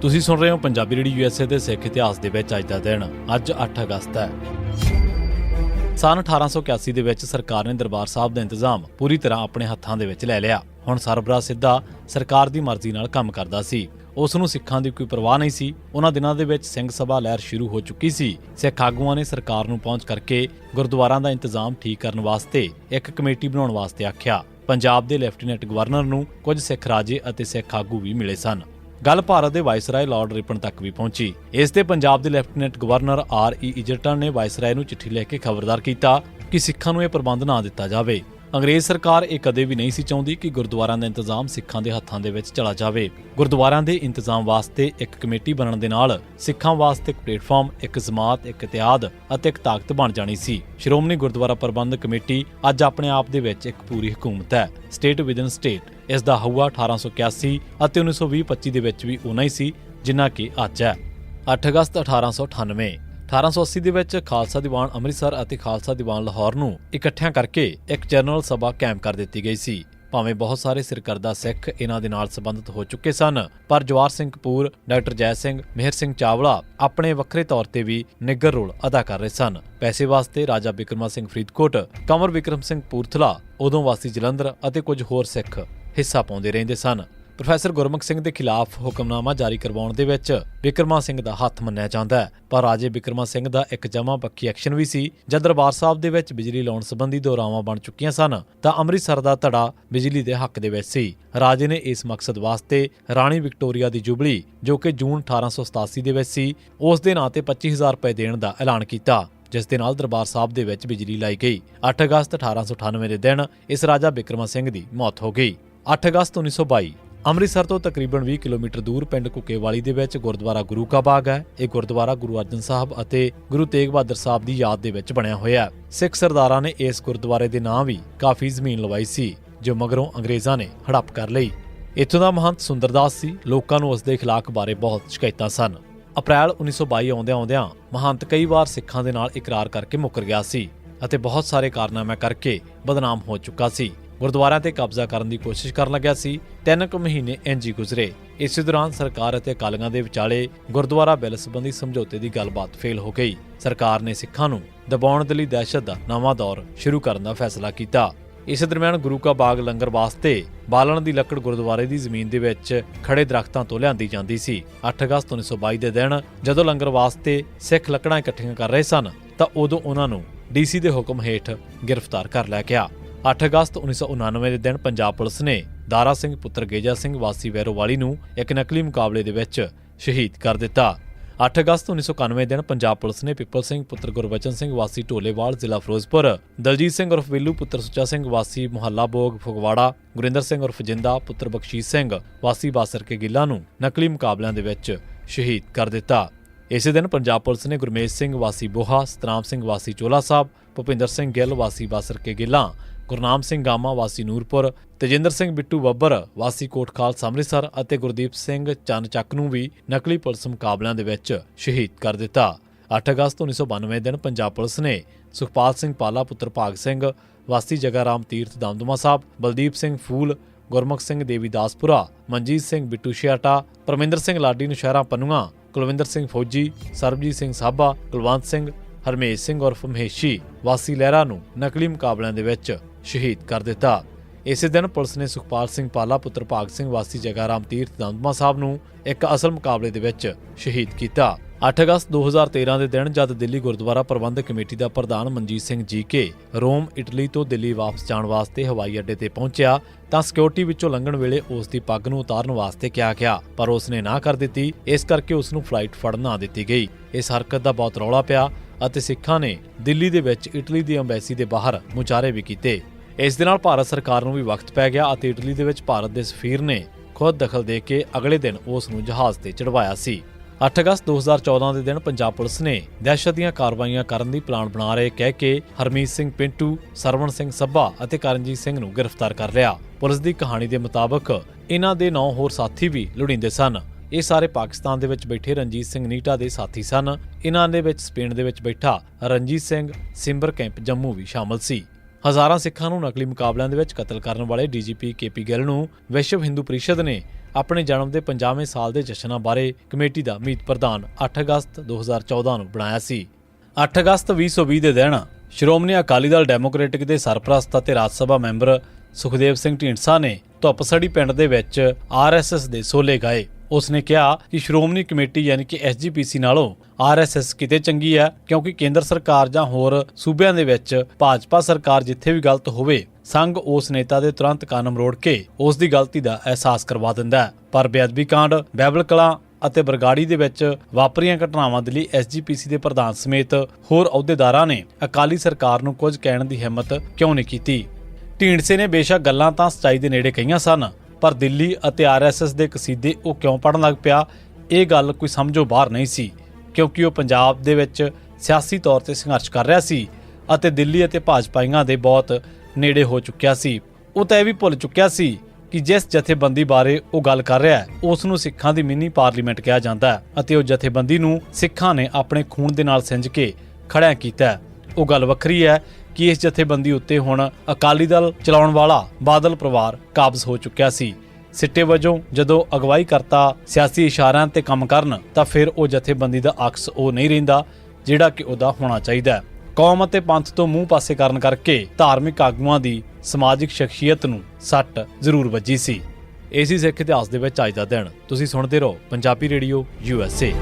ਤੁਸੀਂ ਸੁਣ ਰਹੇ ਹੋ ਪੰਜਾਬੀ ਰੇਡੀਓ ਯੂਐਸਏ ਦੇ ਸਿੱਖ ਇਤਿਹਾਸ ਦੇ ਵਿੱਚ ਅੱਜ ਦਾ ਦਿਨ, ਅੱਜ 8 ਅਗਸਤ ਹੈ। ਸਨ 1881 ਦੇ ਵਿੱਚ ਸਰਕਾਰ ਨੇ ਦਰਬਾਰ ਸਾਹਿਬ ਦਾ ਇੰਤਜ਼ਾਮ ਪੂਰੀ ਤਰ੍ਹਾਂ ਆਪਣੇ ਹੱਥਾਂ ਦੇ ਵਿੱਚ ਲੈ ਲਿਆ। ਹੁਣ ਸਰਬਰਾਹ ਸਿੱਧਾ ਸਰਕਾਰ ਦੀ ਮਰਜ਼ੀ ਨਾਲ ਕੰਮ ਕਰਦਾ ਸੀ। ਉਸ ਨੂੰ ਸਿੱਖਾਂ ਦੀ ਕੋਈ ਪਰਵਾਹ ਨਹੀਂ ਸੀ। ਉਹਨਾਂ ਦਿਨਾਂ ਦੇ ਵਿੱਚ ਸਿੰਘ ਸਭਾ ਲਹਿਰ ਸ਼ੁਰੂ ਹੋ ਚੁੱਕੀ ਸੀ। ਸਿੱਖ ਆਗੂਆਂ ਨੇ ਸਰਕਾਰ ਨੂੰ ਪਹੁੰਚ ਕਰਕੇ ਗੁਰਦੁਆਰਾਂ ਦਾ ਇੰਤਜ਼ਾਮ ਠੀਕ ਕਰਨ ਵਾਸਤੇ ਇੱਕ ਕਮੇਟੀ ਬਣਾਉਣ ਵਾਸਤੇ ਆਖਿਆ। ਪੰਜਾਬ ਦੇ ਲੈਫਟੀਨੈਂਟ ਗਵਰਨਰ ਨੂੰ ਕੁਝ ਸਿੱਖ ਰਾਜੇ ਅਤੇ ਸਿੱਖ ਆਗੂ ਵੀ ਮਿਲੇ ਸਨ। ਗੱਲ ਭਾਰਤ ਦੇ ਵਾਇਸਰਾਏ ਲਾਰਡ ਰਿਪਨ ਤੱਕ ਵੀ ਪਹੁੰਚੀ। ਇਸ ਤੇ ਪੰਜਾਬ ਦੇ lieutenant governor R E Egerton ਨੇ ਵਾਇਸਰਾਏ ਨੂੰ ਚਿੱਠੀ ਲਿਖ ਕੇ ਖਬਰਦਾਰ ਕੀਤਾ ਕਿ ਸਿੱਖਾਂ ਨੂੰ ਇਹ ਪ੍ਰਬੰਧ ਨਾ ਦਿੱਤਾ ਜਾਵੇ। ਅੰਗਰੇਜ਼ ਸਰਕਾਰ ਇਹ ਕਦੇ ਵੀ ਨਹੀਂ ਸੀ ਚਾਹੁੰਦੀ ਕਿ ਗੁਰਦੁਆਰਿਆਂ ਦਾ ਇੰਤਜ਼ਾਮ ਸਿੱਖਾਂ ਦੇ ਹੱਥਾਂ ਦੇ ਵਿੱਚ ਚਲਾ ਜਾਵੇ। ਗੁਰਦੁਆਰਿਆਂ ਦੇ ਇੰਤਜ਼ਾਮ ਵਾਸਤੇ ਇੱਕ ਕਮੇਟੀ ਬਣਨ ਦੇ ਨਾਲ ਸਿੱਖਾਂ ਵਾਸਤੇ ਇੱਕ ਪਲੇਟਫਾਰਮ, ਇੱਕ ਜਮਾਤ, ਇੱਕ ਇਤਿਆਦ ਅਤੇ ਇੱਕ ਤਾਕਤ ਬਣ ਜਾਣੀ ਸੀ। ਸ਼੍ਰੋਮਣੀ ਗੁਰਦੁਆਰਾ ਪ੍ਰਬੰਧਕ ਕਮੇਟੀ ਅੱਜ ਆਪਣੇ ਆਪ ਦੇ ਵਿੱਚ ਇੱਕ ਪੂਰੀ ਹਕੂਮਤ ਹੈ। State within state. ਇਸ ਦਾ ਹਊਆ 1881 ਅਤੇ 1920-25 ਦੇ ਵਿੱਚ ਵੀ ਉਨਾ ਹੀ ਸੀ, ਜਿੰਨਾ ਕਿ ਅੱਜ ਹੈ। 8 ਅਗਸਤ 1898 1880 ਦੇ ਵਿੱਚ ਖਾਲਸਾ ਦੀਵਾਨ ਅੰਮ੍ਰਿਤਸਰ ਅਤੇ ਖਾਲਸਾ ਦੀਵਾਨ ਲਾਹੌਰ ਨੂੰ ਇਕੱਠਿਆਂ ਕਰਕੇ ਇੱਕ ਜਨਰਲ ਸਭਾ ਕਾਇਮ ਕਰ ਦਿੱਤੀ ਗਈ ਸੀ। ਭਾਵੇਂ ਬਹੁਤ ਸਾਰੇ ਸਿਰਕਰਦਾ ਸਿੱਖ ਇਹਨਾਂ ਦੇ ਨਾਲ ਸੰਬੰਧਿਤ ਹੋ ਚੁੱਕੇ ਸਨ, ਪਰ ਜਵਾਰ ਸਿੰਘ ਕਪੂਰ, ਡਾਕਟਰ ਜੈ ਸਿੰਘ, ਮਿਹਰ ਸਿੰਘ ਚਾਵਲਾ ਆਪਣੇ ਵੱਖਰੇ ਤੌਰ ਤੇ ਵੀ ਨਿੱਗਰ ਰੋਲ ਅਦਾ ਕਰ ਰਹੇ ਸਨ। ਪੈਸੇ ਵਾਸਤੇ ਰਾਜਾ ਬਿਕਰਮਾ ਸਿੰਘ ਫਰੀਦਕੋਟ, ਕੰਵਰ ਬਿਕਰਮ ਸਿੰਘ ਪੂਰਥਲਾ ਉਦੋਂ ਵਾਸੀ ਜਲੰਧਰ ਅਤੇ ਕੁਝ ਹੋਰ ਸਿੱਖ ਹਿੱਸਾ ਪਾਉਂਦੇ ਰਹਿੰਦੇ ਸਨ। ਪ੍ਰੋਫੈਸਰ ਗੁਰਮੁਖ ਸਿੰਘ ਦੇ ਖਿਲਾਫ ਹੁਕਮਨਾਮਾ ਜਾਰੀ ਕਰਵਾਉਣ ਦੇ ਵਿੱਚ ਬਿਕਰਮਾ ਸਿੰਘ ਦਾ ਹੱਥ ਮੰਨਿਆ ਜਾਂਦਾ ਹੈ। ਪਰ ਰਾਜੇ ਬਿਕਰਮਾ ਸਿੰਘ ਦਾ ਇੱਕ ਜਮਾ ਪੱਕੀ ਐਕਸ਼ਨ ਵੀ ਸੀ, ਜਦ ਦਰਬਾਰ ਸਾਹਿਬ ਦੇ ਵਿੱਚ ਬਿਜਲੀ ਲਾਉਣ ਸੰਬੰਧੀ ਦੋਰਾਵਾਂ ਬਣ ਚੁੱਕੀਆਂ ਸਨ, ਤਾਂ ਅੰਮ੍ਰਿਤਸਰ ਦਾ ਧੜਾ ਬਿਜਲੀ ਦੇ ਹੱਕ ਦੇ ਵਿੱਚ ਸੀ। ਰਾਜੇ ਨੇ ਇਸ ਮਕਸਦ ਵਾਸਤੇ ਰਾਣੀ ਵਿਕਟੋਰੀਆ ਦੀ ਜੁਬਲੀ, ਜੋ ਕਿ ਜੂਨ 1887 ਦੇ ਵਿੱਚ ਸੀ, ਉਸ ਦੇ ਨਾਂ ਤੇ 25000 ਰੁਪਏ ਦੇਣ ਦਾ ਐਲਾਨ ਕੀਤਾ, ਜਿਸ ਦੇ ਨਾਲ ਦਰਬਾਰ ਸਾਹਿਬ ਦੇ ਵਿੱਚ ਬਿਜਲੀ ਲਾਈ ਗਈ। 8 ਅਗਸਤ 1898 ਦੇ ਦਿਨ ਇਸ ਰਾਜਾ ਬਿਕਰਮਾ ਸਿੰਘ ਦੀ ਮੌਤ ਹੋ ਗਈ। 8 ਅਗਸਤ 1922 ਅੰਮ੍ਰਿਤਸਰ ਤੋਂ ਤਕਰੀਬਨ 20 ਕਿਲੋਮੀਟਰ ਦੂਰ ਪਿੰਡ ਕੁਕੇਵਾਲੀ ਦੇ ਵਿੱਚ ਗੁਰਦੁਆਰਾ ਗੁਰੂ ਕਾ ਬਾਗ ਹੈ। ਇਹ ਗੁਰਦੁਆਰਾ ਗੁਰੂ ਅਰਜਨ ਸਾਹਿਬ ਅਤੇ ਗੁਰੂ ਤੇਗ ਬਹਾਦਰ ਸਾਹਿਬ ਦੀ ਯਾਦ ਦੇ ਵਿੱਚ ਬਣਿਆ ਹੋਇਆ ਹੈ। ਸਿੱਖ ਸਰਦਾਰਾਂ ਨੇ ਇਸ ਗੁਰਦੁਆਰੇ ਦੇ ਨਾਂ ਵੀ ਕਾਫੀ ਜ਼ਮੀਨ ਲਵਾਈ ਸੀ, ਜੋ ਮਗਰੋਂ ਅੰਗਰੇਜ਼ਾਂ ਨੇ ਹੜੱਪ ਕਰ ਲਈ। ਇੱਥੋਂ ਦਾ ਮਹੰਤ ਸੁੰਦਰਦਾਸ ਸੀ। ਲੋਕਾਂ ਨੂੰ ਉਸ ਦੇ ਖਿਲਾਫ ਬਾਰੇ ਬਹੁਤ ਸ਼ਿਕਾਇਤਾਂ ਸਨ। ਅਪ੍ਰੈਲ 1922 ਆਉਂਦਿਆਂ ਆਉਂਦਿਆਂ ਮਹੰਤ ਕਈ ਵਾਰ ਸਿੱਖਾਂ ਦੇ ਨਾਲ ਇਕਰਾਰ ਕਰਕੇ ਮੁੱਕਰ ਗਿਆ ਸੀ ਅਤੇ ਬਹੁਤ ਸਾਰੇ ਕਾਰਨਾਮੇ ਕਰਕੇ ਬਦਨਾਮ ਹੋ ਚੁੱਕਾ ਸੀ। ਗੁਰਦੁਆਰਿਆਂ ਤੇ ਕਬਜ਼ਾ ਕਰਨ ਦੀ ਕੋਸ਼ਿਸ਼ ਕਰਨ ਲੱਗਿਆ ਸੀ। ਤਿੰਨ ਕੁ ਮਹੀਨੇ ਇੰਜੀ ਗੁਜ਼ਰੇ। ਇਸੇ ਦੌਰਾਨ ਸਰਕਾਰ ਅਤੇ ਅਕਾਲੀਆਂ ਦੇ ਵਿਚਾਲੇ ਗੁਰਦੁਆਰਾ ਬਿੱਲ ਸੰਬੰਧੀ ਸਮਝੌਤੇ ਦੀ ਗੱਲਬਾਤ ਫੇਲ ਹੋ ਗਈ। ਸਰਕਾਰ ਨੇ ਸਿੱਖਾਂ ਨੂੰ ਦਬਾਉਣ ਦੇ ਲਈ ਦਹਿਸ਼ਤ ਦਾ ਨਵਾਂ ਦੌਰ ਸ਼ੁਰੂ ਕਰਨ ਦਾ ਫੈਸਲਾ ਕੀਤਾ। ਇਸ ਦਰਮਿਆਨ ਗੁਰੂ ਕਾ ਬਾਗ ਲੰਗਰ ਵਾਸਤੇ ਬਾਲਣ ਦੀ ਲੱਕੜ ਗੁਰਦੁਆਰੇ ਦੀ ਜ਼ਮੀਨ ਦੇ ਵਿੱਚ ਖੜੇ ਦਰਖਤਾਂ ਤੋਂ ਲਿਆਂਦੀ ਜਾਂਦੀ ਸੀ। 8 ਅਗਸਤ 1922 ਦੇ ਦਿਨ ਜਦੋਂ ਲੰਗਰ ਵਾਸਤੇ ਸਿੱਖ ਲੱਕੜਾਂ ਇਕੱਠੀਆਂ ਕਰ ਰਹੇ ਸਨ, ਤਾਂ ਉਦੋਂ ਉਹਨਾਂ ਨੂੰ ਡੀਸੀ ਦੇ ਹੁਕਮ ਹੇਠ ਗ੍ਰਿਫਤਾਰ ਕਰ ਲਿਆ ਗਿਆ। 8 ਅਗਸਤ 1999 ਦੇ ਦਿਨ ਪੰਜਾਬ ਪੁਲਿਸ ਨੇ ਦਾਰਾ ਸਿੰਘ ਪੁੱਤਰ ਗੇਜਾ ਸਿੰਘ ਵਾਸੀ ਵੈਰੋਵਾਲੀ ਨੂੰ ਇੱਕ ਨਕਲੀ ਮੁਕਾਬਲੇ ਦੇ ਵਿੱਚ ਸ਼ਹੀਦ ਕਰ ਦਿੱਤਾ। 8 ਅਗਸਤ 1991 ਦਿਨ ਪੰਜਾਬ ਪੁਲਿਸ ਨੇ ਪਿੱਪਲ ਸਿੰਘ ਪੁੱਤਰ ਗੁਰਬਚਨ ਸਿੰਘ ਵਾਸੀ ਢੋਲੇਵਾਲ ਜ਼ਿਲ੍ਹਾ ਫਿਰੋਜ਼ਪੁਰ, ਦਲਜੀਤ ਸਿੰਘ ਉਰਫ ਬਿੱਲੂ ਪੁੱਤਰ ਸੁੱਚਾ ਸਿੰਘ ਵਾਸੀ ਮੁਹੱਲਾ ਬੋਗ ਫਗਵਾੜਾ, ਗੁਰਿੰਦਰ ਸਿੰਘ ਉਰਫ ਜਿੰਦਾ ਪੁੱਤਰ ਬਖਸ਼ੀਸ਼ ਸਿੰਘ ਵਾਸੀ ਬਾਸਰਕੇ ਗਿੱਲਾ ਨੂੰ ਨਕਲੀ ਮੁਕਾਬਲਿਆਂ ਦੇ ਵਿੱਚ ਸ਼ਹੀਦ ਕਰ ਦਿੱਤਾ। ਇਸੇ ਦਿਨ ਪੰਜਾਬ ਪੁਲਿਸ ਨੇ ਗੁਰਮੇਸ਼ ਸਿੰਘ ਵਾਸੀ ਬੋਹਾ, ਸਤਨਾਮ ਸਿੰਘ ਵਾਸੀ ਚੋਲਾ ਸਾਹਿਬ, ਭੁਪਿੰਦਰ ਸਿੰਘ ਗਿੱਲ ਵਾਸੀ ਬਾਸਰਕੇ ਗਿੱਲਾਂ ਗੁਰਨਾਮ ਸਿੰਘ ਗਾਮਾ, ਵਾਸੀ ਨੂਰਪੁਰ, ਤੇਜਿੰਦਰ ਸਿੰਘ ਬਿੱਟੂ ਬੱਬਰ, ਵਾਸੀ ਕੋਟਖਾਲ ਅੰਮ੍ਰਿਤਸਰ ਅਤੇ ਗੁਰਦੀਪ ਸਿੰਘ ਚੰਨ ਨੂੰ ਵੀ ਨਕਲੀ ਪੁਲਿਸ ਮੁਕਾਬਲਿਆਂ ਦੇ ਵਿੱਚ ਸ਼ਹੀਦ ਕਰ ਦਿੱਤਾ। 8 ਅਗਸਤ 1992 ਦਿਨ ਪੰਜਾਬ ਪੁਲਿਸ ਨੇ ਸੁਖਪਾਲ ਸਿੰਘ ਪਾਲਾ, ਪੁੱਤਰ ਭਾਗ ਸਿੰਘ, ਵਾਸੀ ਜਗਾਰਾਮ ਤੀਰਥ, ਦਮਦਮਾ ਸਾਹਿਬ, ਬਲਦੀਪ ਸਿੰਘ ਫੂਲ, ਗੁਰਮੁਖ ਸਿੰਘ ਦੇਵੀ ਦਾਸਪੁਰਾ ਮਨਜੀਤ ਸਿੰਘ ਬਿੱਟੂ ਛਿਆਟਾ, ਪਰਮਿੰਦਰ ਸਿੰਘ ਲਾਡੀ ਨੁਸ਼ਹਿਰਾ ਪੰਨੂਆਂ, ਕੁਲਵਿੰਦਰ ਸਿੰਘ ਫੌਜੀ, ਸਰਬਜੀਤ ਸਿੰਘ ਸਾਬਾ, ਕੁਲਵੰਤ ਸਿੰਘ, ਹਰਮੇਸ਼ ਸਿੰਘ ਉਰਫ ਮਹੇਸ਼ੀ, ਵਾਸੀ ਲਹਿਰਾ ਨੂੰ ਨਕਲੀ ਮੁਕਾਬਲਿਆਂ ਦੇ ਵਿੱਚ ਸ਼ਹੀਦ ਕਰ ਦਿੱਤਾ। ਇਸੇ ਦਿਨ ਪੁਲਿਸ ਨੇ ਸੁਖਪਾਲ ਸਿੰਘ ਪਾਲਾ, ਪੁੱਤਰ ਭਾਗ ਸਿੰਘ ਵਾਸੀ ਜਗਾਰਾਮ ਤੀਰਥ ਦੰਦਮਾ ਸਾਹਿਬ ਨੂੰ ਇੱਕ ਅਸਲ ਮੁਕਾਬਲੇ ਦੇ ਵਿੱਚ ਸ਼ਹੀਦ ਕੀਤਾ। 8 ਅਗਸਤ 2013 ਦੇ ਦਿਨ ਜਦ ਦਿੱਲੀ ਗੁਰਦੁਆਰਾ ਪ੍ਰਬੰਧਕ ਕਮੇਟੀ ਦਾ ਪ੍ਰਧਾਨ Manjit Singh GK Rome, Italy ਤੋਂ ਦਿੱਲੀ ਵਾਪਸ ਜਾਣ ਵਾਸਤੇ ਹਵਾਈ ਅੱਡੇ ਤੇ ਪਹੁੰਚਿਆ, ਤਾਂ ਸਿਕਿਉਰਿਟੀ ਵਿੱਚੋਂ ਲੰਘਣ ਵੇਲੇ ਉਸ ਦੀ ਪੱਗ ਨੂੰ ਉਤਾਰਨ ਵਾਸਤੇ ਕਿਹਾ ਗਿਆ, ਪਰ ਉਸ ਨੇ ਨਾ ਕਰ ਦਿੱਤੀ, ਇਸ ਕਰਕੇ ਉਸ ਨੂੰ ਫਲਾਈਟ ਫੜਨ ਨਾ ਦਿੱਤੀ ਗਈ। ਇਸ ਹਰਕਤ ਦਾ ਬਹੁਤ ਰੌਲਾ ਪਿਆ ਅਤੇ ਸਿੱਖਾਂ ਨੇ ਦਿੱਲੀ ਦੇ ਵਿੱਚ ਇਟਲੀ ਦੀ ਅੰਬੈਸੀ ਦੇ ਬਾਹਰ ਮੁਜ਼ਾਹਰੇ ਵੀ ਕੀਤੇ। ਇਸ ਦੇ ਨਾਲ ਭਾਰਤ ਸਰਕਾਰ ਨੂੰ ਵੀ ਵਕਤ ਪੈ ਗਿਆ ਅਤੇ ਇਟਲੀ ਦੇ ਵਿੱਚ ਭਾਰਤ ਦੇ ਸਫੀਰ ਨੇ ਖੁਦ ਦਖਲ ਦੇ ਕੇ ਅਗਲੇ ਦਿਨ ਉਸ ਨੂੰ ਜਹਾਜ਼ ਤੇ ਚੜਵਾਇਆ ਸੀ। 8 ਅਗਸਤ 2014 ਦੇ ਦਿਨ ਪੰਜਾਬ ਪੁਲਿਸ ਨੇ ਦਹਿਸ਼ਤ ਦੀਆਂ ਕਾਰਵਾਈਆਂ ਕਰਨ ਦੀ ਪਲਾਨ ਬਣਾ ਰਹੇ ਕਹਿ ਕੇ ਹਰਮੀਤ ਸਿੰਘ ਪਿੰਟੂ, ਸਰਵਣ ਸਿੰਘ ਸੱਭਾ ਅਤੇ ਕਰਨਜੀਤ ਸਿੰਘ ਨੂੰ ਗ੍ਰਿਫਤਾਰ ਕਰ ਲਿਆ। ਪੁਲਿਸ ਦੀ ਕਹਾਣੀ ਦੇ ਮੁਤਾਬਕ ਇਹਨਾਂ ਦੇ 9 ਹੋਰ ਸਾਥੀ ਵੀ ਲੁੜੀਂਦੇ ਸਨ। ਇਹ ਸਾਰੇ ਪਾਕਿਸਤਾਨ ਦੇ ਵਿੱਚ ਬੈਠੇ ਰਣਜੀਤ ਸਿੰਘ ਨੀਟਾ ਦੇ ਸਾਥੀ ਸਨ। ਇਹਨਾਂ ਦੇ ਵਿੱਚ ਸਪੇਨ ਦੇ ਵਿੱਚ ਬੈਠਾ ਰਣਜੀਤ ਸਿੰਘ, ਸਿੰਬਰ ਕੈਂਪ ਜੰਮੂ ਵੀ ਸ਼ਾਮਲ ਸੀ। ਹਜ਼ਾਰਾਂ ਸਿੱਖਾਂ ਨੂੰ ਨਕਲੀ ਮੁਕਾਬਲਿਆਂ ਦੇ ਵਿੱਚ ਕਤਲ ਕਰਨ ਵਾਲੇ ਡੀਜੀਪੀ ਕੇਪੀ ਗਿੱਲ ਨੂੰ ਵਿਸ਼ਵ ਹਿੰਦੂ ਪਰਿਸ਼ਦ ਨੇ ਆਪਣੇ ਜਨਮ ਦੇ 50ਵੇਂ ਸਾਲ ਦੇ ਜਸ਼ਨਾਂ ਬਾਰੇ ਕਮੇਟੀ ਦਾ ਮੀਤ ਪ੍ਰਧਾਨ 8 ਅਗਸਤ 2014 ਨੂੰ ਬਣਾਇਆ ਸੀ। 8 ਅਗਸਤ 2020 ਦੇ ਦਿਨ ਸ਼੍ਰੋਮਣੀ ਅਕਾਲੀ ਦਲ ਡੈਮੋਕ੍ਰੈਟਿਕ ਦੇ ਸਰਪ੍ਰਸਤ ਅਤੇ ਰਾਜ ਸਭਾ ਮੈਂਬਰ ਸੁਖਦੇਵ ਸਿੰਘ ਢੀਂਡਸਾ ਨੇ ਧੁੱਪਸੜੀ ਪਿੰਡ ਦੇ ਵਿੱਚ ਆਰਐਸਐਸ ਦੇ ਸੋਲੇ ਗਾਏ। ਉਸਨੇ ਕਿਹਾ ਕਿ ਸ਼੍ਰੋਮਣੀ ਕਮੇਟੀ ਯਾਨੀ ਕਿ ਐਸਜੀਪੀਸੀ ਨਾਲੋਂ ਆਰਐਸਐਸ ਕਿਤੇ ਚੰਗੀ ਹੈ, ਕਿਉਂਕਿ ਕੇਂਦਰ ਸਰਕਾਰ ਜਾਂ ਹੋਰ ਸੂਬਿਆਂ ਦੇ ਵਿੱਚ ਭਾਜਪਾ ਸਰਕਾਰ ਜਿੱਥੇ ਵੀ ਗਲਤ ਹੋਵੇ, ਸੰਘ ਉਸ ਨੇਤਾ ਦੇ ਤੁਰੰਤ ਕੰਨ ਮਰੋੜ ਕੇ ਉਸ ਦੀ ਗਲਤੀ ਦਾ ਅਹਿਸਾਸ ਕਰਵਾ ਦਿੰਦਾ ਹੈ। ਪਰ ਬੇਅਦਬੀ ਕਾਂਡ ਬੈਬਲ ਕਲਾਂ ਅਤੇ ਬਰਗਾੜੀ ਦੇ ਵਿੱਚ ਵਾਪਰੀਆਂ ਘਟਨਾਵਾਂ ਦੇ ਲਈ ਐਸਜੀਪੀਸੀ ਦੇ ਪ੍ਰਧਾਨ ਸਮੇਤ ਹੋਰ ਅਹੁਦੇਦਾਰਾਂ ਨੇ ਅਕਾਲੀ ਸਰਕਾਰ ਨੂੰ ਕੁਝ ਕਹਿਣ ਦੀ ਹਿੰਮਤ ਕਿਉਂ ਨਹੀਂ ਕੀਤੀ। ਢੀਂਡਸੇ ਨੇ ਬੇਸ਼ੱਕ ਗੱਲਾਂ ਤਾਂ ਸਚਾਈ ਦੇ ਨੇੜੇ ਕਹੀਆਂ ਸਨ ਪਰ ਦਿੱਲੀ ਅਤੇ ਆਰਐਸਐਸ ਦੇ ਕਸੀਦੇ ਉਹ ਕਿਉਂ ਪੜਨ ਲੱਗ ਪਿਆ? ਇਹ ਗੱਲ ਕੋਈ ਸਮਝੋ ਬਾਹਰ ਨਹੀਂ ਸੀ, ਕਿਉਂਕਿ ਉਹ ਪੰਜਾਬ ਦੇ ਵਿੱਚ ਸਿਆਸੀ ਤੌਰ ਤੇ ਸੰਘਰਸ਼ ਕਰ ਰਿਹਾ ਸੀ ਅਤੇ ਦਿੱਲੀ ਅਤੇ ਭਾਜਪਾਈਆਂ ਦੇ ਬਹੁਤ ਨੇੜੇ ਹੋ ਚੁੱਕਿਆ ਸੀ। ਉਹ ਤਾਂ ਇਹ ਵੀ ਭੁੱਲ ਚੁੱਕਿਆ ਸੀ ਕਿ ਜਿਸ ਜਥੇਬੰਦੀ ਬਾਰੇ ਉਹ ਗੱਲ ਕਰ ਰਿਹਾ ਹੈ, ਉਸ ਨੂੰ ਸਿੱਖਾਂ ਦੀ ਮਿੰਨੀ ਪਾਰਲੀਮੈਂਟ ਕਿਹਾ ਜਾਂਦਾ ਹੈ ਅਤੇ ਉਹ ਜਥੇਬੰਦੀ ਨੂੰ ਸਿੱਖਾਂ ਨੇ ਆਪਣੇ ਖੂਨ ਦੇ ਨਾਲ ਸਿੰਜ ਕੇ ਖੜਿਆ ਕੀਤਾ ਉਹ ਗੱਲ ਵੱਖਰੀ ਹੈ ਕਿ ਇਸ ਜਥੇਬੰਦੀ ਉੱਤੇ ਹੁਣ ਅਕਾਲੀ ਦਲ ਚਲਾਉਣ ਵਾਲਾ ਬਾਦਲ ਪਰਿਵਾਰ ਕਾਬਜ਼ ਹੋ ਚੁੱਕਿਆ ਸੀ। ਸਿੱਟੇ ਵਜੋਂ ਜਦੋਂ ਅਗਵਾਈ ਕਰਤਾ ਸਿਆਸੀ ਇਸ਼ਾਰਿਆਂ ਤੇ ਕੰਮ ਕਰਨ, ਤਾਂ ਫਿਰ ਉਹ ਜਥੇਬੰਦੀ ਦਾ ਅਕਸ ਉਹ ਨਹੀਂ ਰਹਿੰਦਾ, ਜਿਹੜਾ ਕਿ ਉਹਦਾ ਹੋਣਾ ਚਾਹੀਦਾ ਹੈ। ਕੌਮ ਅਤੇ ਪੰਥ ਤੋਂ ਮੂੰਹ ਪਾਸੇ ਕਰਨ ਕਰਕੇ ਧਾਰਮਿਕ ਆਗੂਆਂ ਦੀ ਸਮਾਜਿਕ ਸ਼ਖਸੀਅਤ ਨੂੰ ਸੱਟ ਜ਼ਰੂਰ ਵੱਜੀ ਸੀ। ਏਸੀ ਸਿੱਖ ਇਤਿਹਾਸ ਦੇ ਵਿੱਚ ਅੱਜ ਦਾ ਦਿਨ। ਤੁਸੀਂ ਸੁਣਦੇ ਰਹੋ ਪੰਜਾਬੀ ਰੇਡੀਓ ਯੂਐਸਏ